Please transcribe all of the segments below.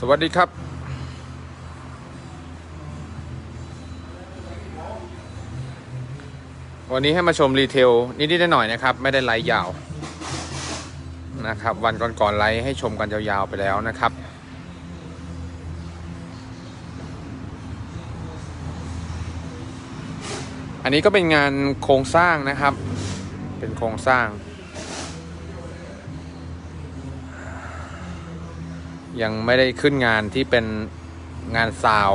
สวัสดีครับ วันนี้ให้มาชมรีเทลนิดๆหน่อยๆนะครับ ไม่ได้ไลฟ์ยาวนะครับ วันก่อนๆไลฟ์ให้ชมกันยาวๆไปแล้วนะครับอันนี้ก็เป็นงานโครงสร้างนะครับ เป็นโครงสร้าง ยังไม่ได้ขึ้นงานที่เป็นงานซาว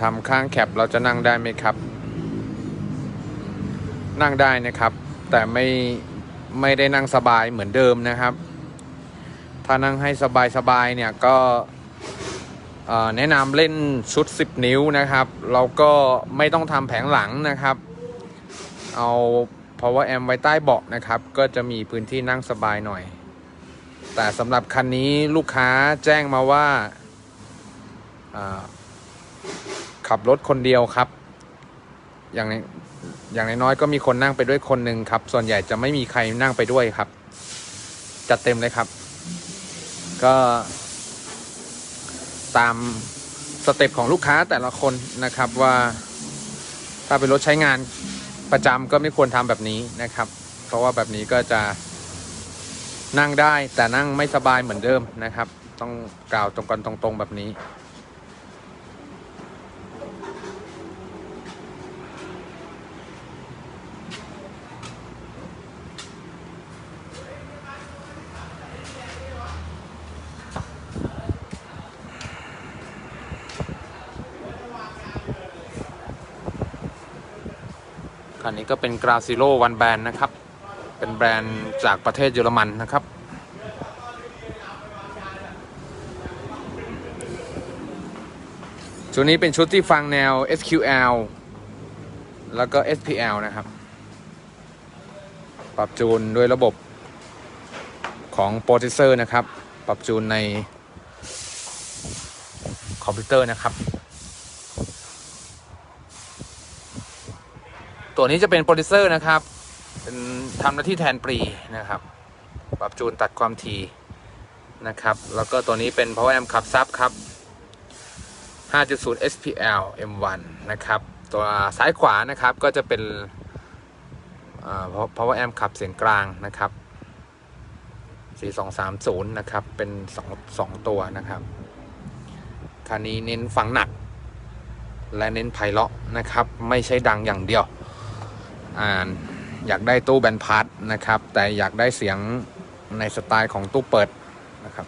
ทำข้างแคปเราจะนั่งได้ไหมครับ นั่งได้นะครับ แต่ไม่ไม่ได้นั่งสบายเหมือนเดิมนะครับ ถ้านั่งให้สบายๆเนี่ยก็ แนะนำเล่นชุด 10 นิ้วนะครับเราก็ไม่ต้องทำแผงหลังนะครับ เอา power amp ไว้ใต้เบาะนะครับ ก็จะมีพื้นที่นั่งสบายหน่อย แต่สำหรับคันนี้ลูกค้าแจ้งมาว่าาขับรถคนเดียวครับ อย่างนอย่างน้อยๆก็มีคนนั่งไปด้วยคนหนึ่งครับ ส่วนใหญ่จะไม่มีใครนั่งไปด้วยครับ จัดเต็มเลยครับ ก็ ตามสเต็ปของลูกค้าแต่ละคนนะครับว่าถ้าเป็นรถใช้งานประจำก็ไม่ควรทำแบบนี้นะครับ เพราะว่าแบบนี้ก็จะนั่งได้แต่นั่งไม่สบายเหมือนเดิมนะครับ ต้องกล่าวตรงกันตรงๆแบบนี้ คันนี้ก็เป็น g r a c i l o One Brand นะครับ เป็นแบรนด์จากประเทศเยอรมันนะครับชุดนี้เป็นชุดที่ฟังแนว SQL แล้วก็ SPL นะครับ ปรับจูนด้วยระบบของโปรเซสเซอร์นะครับ ปรับจูนในคอมพิวเตอร์นะครับ ตัวนี้จะเป็นโปรดิวเซอร์นะครับ เป็นทำหน้าที่แทนปรีนะครับ ปรับจูนตัดความถี่นะครับ แล้วก็ตัวนี้เป็น power amp ขับซับครับ 5.0 SPL M1 นะครับ ตัวซ้ายขวานะครับก็จะเป็นอ่า power amp ขับเสียงกลางนะครับ 4230 นะครับ เป็น 2 2 ตัวนะครับ คันนี้เน้นฟังหนัก และเน้นไพเราะนะครับ ไม่ใช่ดังอย่างเดียว อ่านอยากได้ตู้แบนพัดนะครับ แต่อยากได้เสียงในสไตล์ของตู้เปิดนะครับ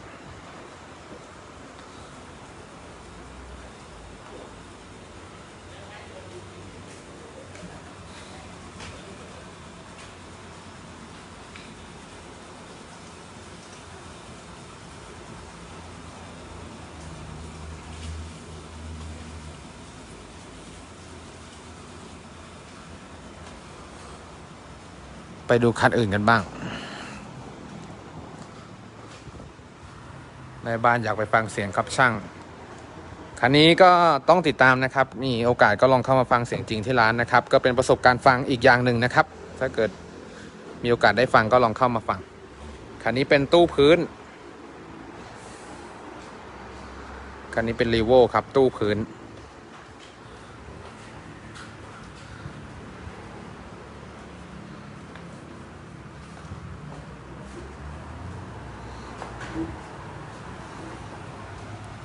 ไปดูคันอื่นกันบ้าง ในบ้านอยากไปฟังเสียงครับช่าง คันนี้ก็ต้องติดตามนะครับมีโอกาสก็ลองเข้ามาฟังเสียงจริงที่ร้านนะครับ ก็เป็นประสบการณ์ฟังอีกอย่างหนึ่งนะครับ ถ้าเกิดมีโอกาสได้ฟังก็ลองเข้ามาฟัง คันนี้เป็นตู้พื้น คันนี้เป็นรีโวครับตู้พื้น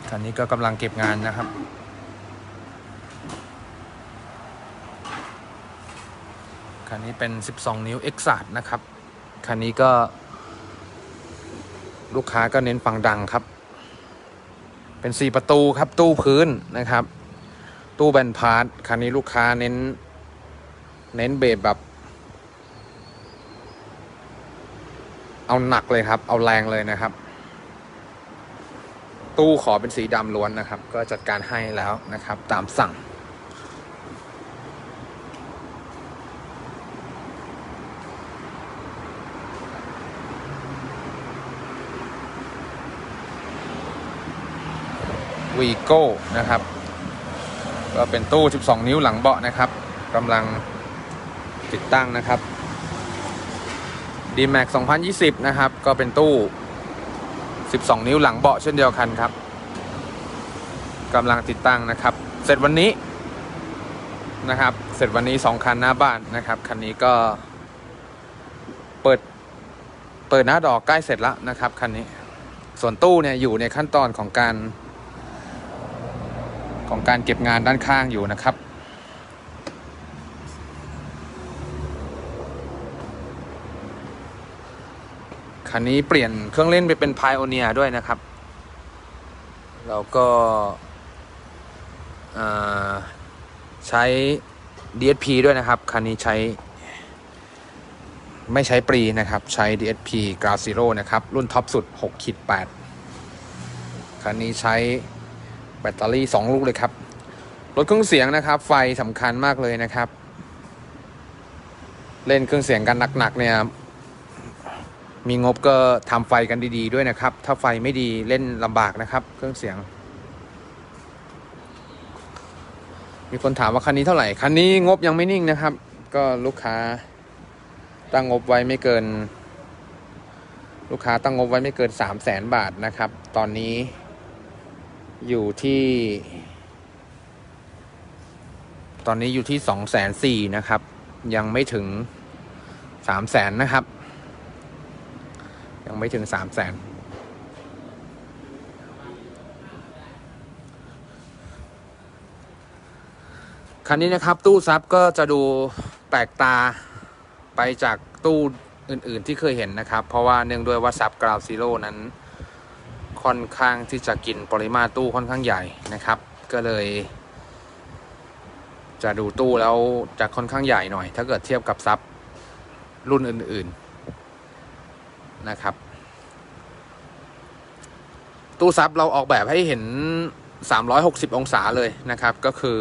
คันนี้ก็กำลังเก็บงานนะครับ คันนี้เป็น 12 นิ้ว e x a c t นะครับ คันนี้ก็ ลูกค้าก็เน้นฟังดังครับ เป็น 4 ประตูครับตู้พื้นนะครับ ตู้แบนพาร์ทคันนี้ลูกค้าเน้น เน้นเบสแบบ เอาหนักเลยครับ เอาแรงเลยนะครับ ตู้ขอเป็นสีดำล้วนนะครับ ก็จัดการให้แล้วนะครับ ตามสั่ง วีโก้นะครับ ก็เป็นตู้ 12 นิ้วหลังเบาะนะครับกำลังติดตั้งนะครับ d m a x 2020 นะครับ ก็เป็นตู้ 12 นิ้วหลังเบาะเช่นเดียวกันครับกำลังติดตั้งนะครับ เสร็จวันนี้นะครับ เสร็จวันนี้ 2 คันหน้าบ้านนะครับ คันนี้ก็เปิดเปิดหน้าดอกใกล้เสร็จแล้วนะครับคันนี้ ส่วนตู้เนี่ยอยู่ในขั้นตอนของการ ของการเก็บงานด้านข้างอยู่นะครับ คันนี้เปลี่ยนเครื่องเล่นไปเป็น Pioneer ด้วยนะครับ แล้วก็ใช้ DSP ด้วยนะครับ คันนี้ใช้ ไม่ใช้ปรีนะครับ ใช้ DSP g r a Zero นะครับ รุ่นท็อปสุด6ขีด8คันนี้ใช้แบตเตอรี่ 2 ลูกเลยครับลดเครื่องเสียงนะครับ ไฟสำคัญมากเลยนะครับ เล่นเครื่องเสียงกันหนักๆเนี่ย มีงบก็ทำไฟกันดีๆด้วยนะครับ ถ้าไฟไม่ดีเล่นลำบากนะครับ เครื่องเสียง มีคนถามว่าคันนี้เท่าไหร่ คันนี้งบยังไม่นิ่งนะครับ ก็ลูกค้าตั้งงบไว้ไม่เกิน ลูกค้าตั้งงบไว้ไม่เกิน3 0 0แสนบาทนะครับ ตอนนี้อยู่ที่ ตอนนี้อยู่ที่2 4 0 0 0นสี่นะครับ ยังไม่ถึง3 0 0แสนนะครับ ยังไม่ถึง3 0 0แสนคันนี้นะครับตู้ซับก็จะดูแปลกตาไปจากตู้อื่นๆที่เคยเห็นนะครับ เพราะว่าเนื่องด้วยว่าซับกราวซีโร่นั้นค่อนข้างที่จะกินปริมาตรตู้ค่อนข้างใหญ่นะครับ ก็เลย จะดูตู้แล้วจะค่อนข้างใหญ่หน่อย ถ้าเกิดเทียบกับซับรุ่นอื่นๆ นะครับ ตู้ซับเราออกแบบให้เห็น 360 องศาเลยนะครับ ก็คือ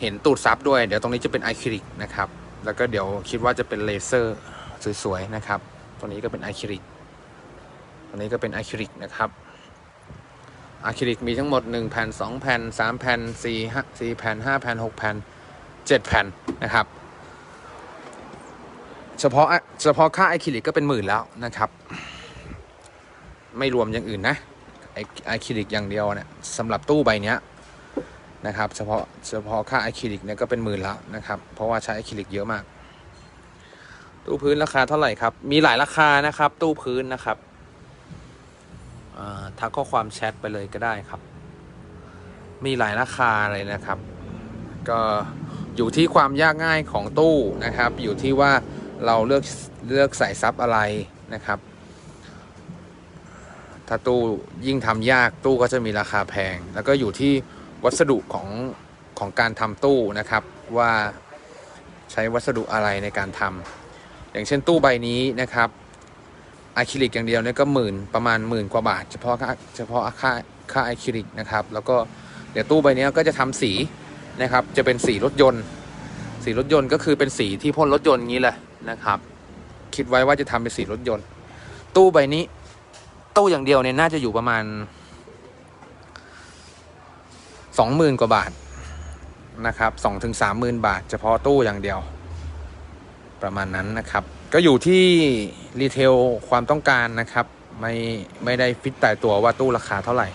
เห็นตูดซับด้วย เดี๋ยวตรงนี้จะเป็นไอคริลิกนะครับ แล้วก็เดี๋ยวคิดว่าจะเป็นเลเซอร์สวยๆนะครับตัวนี้ก็เป็นไอคริลิกตัวนี้ก็เป็นอะคริลิกนะครับอะคริลิกมีทั้งหมด 1 แผ่น 2 แผ่น 3 แผ่น4 4แผ่น 5 แผ่น 6 แผ่น 7 แผ่นนะครับ เฉพาะเฉพาะค่าอะคริลิกก็เป็นหมื่นแล้วนะครับ ไม่รวมอย่างอื่นนะอะคริลิกอย่างเดียวเนี่ยสำหรับตู้ใบนี้นะครับเฉพาะเฉพาะค่าอะคริลิกเนี่ยก็เป็นหมื่นแล้วนะครับเพราะว่าใช้อะคริลิกเยอะมาก ตู้พื้นราคาเท่าไหร่ครับ มีหลายราคานะครับ ตู้พื้นนะครับทักข้อความแชทไปเลยก็ได้ครับ มีหลายราคาเลยนะครับ ก็อยู่ที่ความยากง่ายของตู้นะครับ อยู่ที่ว่า เราเลือกเลือกใส่ซับอะไรนะครับ ถ้าตู้ยิ่งทำยากตู้ก็จะมีราคาแพง แล้วก็อยู่ที่วัสดุของของการทำตู้นะครับว่าใช้วัสดุอะไรในการทำอย่างเช่นตู้ใบนี้นะครับอะคริลิกอย่างเดียวเนี่ยก็หมื่นประมาณหมื่นกว่าบาท เฉพาะค่าเฉพาะค่าค่าอะคริลิกนะครับ แล้วก็เดี๋ยวตู้ใบนี้ก็จะทำสีนะครับ จะเป็นสีรถยนต์ สีรถยนต์ก็คือเป็นสีที่พ่นรถยนต์งี้แหละ นะครับ คิดไว้ว่าจะทำเป็นสีรถยนต์ ตู้ใบนี้ ตู้อย่างเดียวเนี่ยน่าจะอยู่ประมาณสองหมื่นกว่าบาทนะครับสองถึงสามหมื่นบาท เฉพาะตู้อย่างเดียว ประมาณนั้นนะครับ ก็อยู่ที่รีเทลความต้องการนะครับไม่ไม่ได้ฟิตแต่ตัวว่าตู้ราคาเท่าไหร่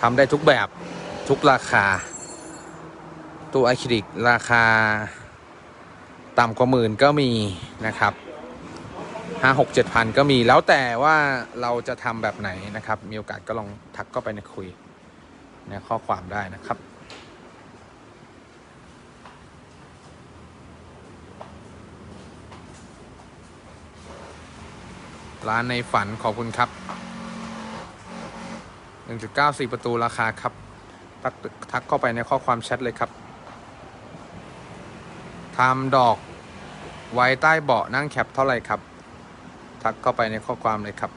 ทำได้ทุกแบบทุกราคา ตู้อะคริลิกราคา ต่ำกว่าหมื่นก็มีนะครับห้าหกเจ็ดพันก็มีแล้วแต่ว่าเราจะทำแบบไหนนะครับ มีโอกาสก็ลองทักเข้าไปในคุยในข้อความได้นะครับร้านในฝันขอบคุณครับ 1.94 ประตูราคาครับ ทักทักเข้าไปในข้อความแชทเลยครับทำดอก ไว้ใต้เบาะนั่งแคปเท่าไหร่ครับ ทักเข้าไปในข้อความเลยครับ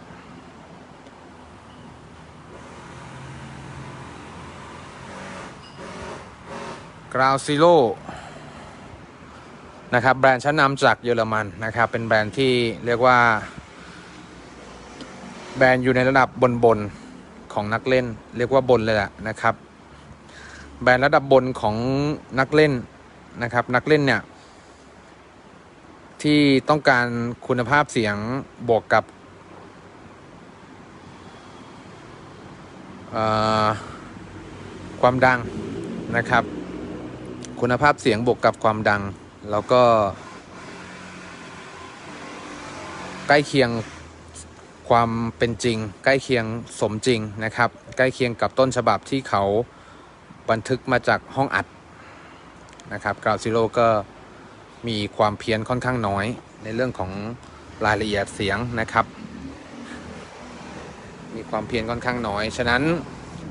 กราวซิโ o นะครับแบรนด์ชั้นนำจากเยอรมันนะครับ เป็นแบรนด์ที่เรียกว่า แบรนด์อยู่ในระดับบนๆของนักเล่น เรียกว่าบนเลยแหละนะครับ แบรนด์ระดับบนของนักเล่นนะครับ นักเล่นเนี่ย ที่ต้องการคุณภาพเสียงบวกกับความดังนะครับ คุณภาพเสียงบวกกับความดัง แล้วก็ ใกล้เคียงความเป็นจริง ใกล้เคียงสมจริงนะครับ ใกล้เคียงกับต้นฉบับที่เขาบันทึกมาจากห้องอัดนะครับกราวซิโ o ก็ มีความเพี้ยนค่อนข้างน้อย ในเรื่องของรายละเอียดเสียงนะครับ มีความเพี้ยนค่อนข้างน้อย ฉะนั้น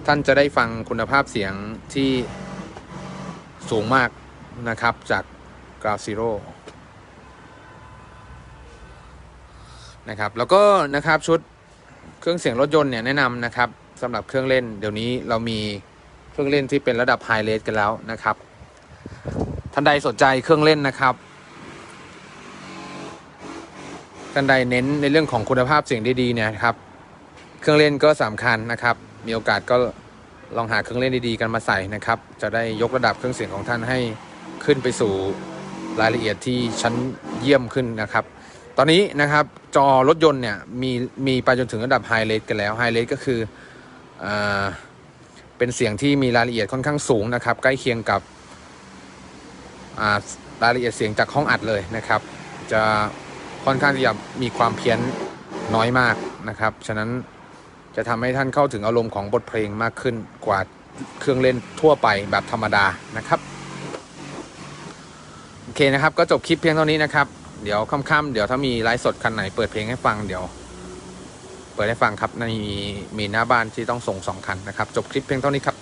ท่านจะได้ฟังคุณภาพเสียงที่สูงมากนะครับจากกราวซิโ o นะครับแล้วก็นะครับชุดเครื่องเสียงรถยนต์เนี่ยแนะนำนะครับสำหรับเครื่องเล่น เดี๋ยวนี้เรามีเครื่องเล่นที่เป็นระดับไฮเลสกันแล้วนะครับ ท่านใดสนใจเครื่องเล่นนะครับท่านใดเน้นในเรื่องของคุณภาพเสียงดีๆเนี่ยครับ เครื่องเล่นก็สำคัญนะครับ มีโอกาสก็ลองหาเครื่องเล่นดีๆกันมาใส่นะครับ จะได้ยกระดับเครื่องเสียงของท่านให้ขึ้นไปสู่รายละเอียดที่ชั้นเยี่ยมขึ้นนะครับ ตอนนี้นะครับจอรถยนต์เนี่ยมีมีไปจนถึงระดับไฮเลสกันแล้วไฮเลสก็คืออเป็นเสียงที่มีรายละเอียดค่อนข้างสูงนะครับ ใกล้เคียงกับ รายละเอียดเสียงจากห้องอัดเลยนะครับ จะค่อนข้างที่จะมีความเพี้ยนน้อยมากนะครับ ฉะนั้นจะทำให้ท่านเข้าถึงอารมณ์ของบทเพลงมากขึ้นกว่าเครื่องเล่นทั่วไปแบบธรรมดานะครับโอเคนะครับก็จบคลิปเพียงเท่านี้นะครับ เดี๋ยวค่ำๆเดี๋ยวถ้ามีไลฟ์สดคันไหนเปิดเพลงให้ฟังเดี๋ยว เปิดให้ฟังครับในมีหน้าบ้านที่ต้องส่งสองคันนะครับ จบคลิปเพียงเท่านี้ครับ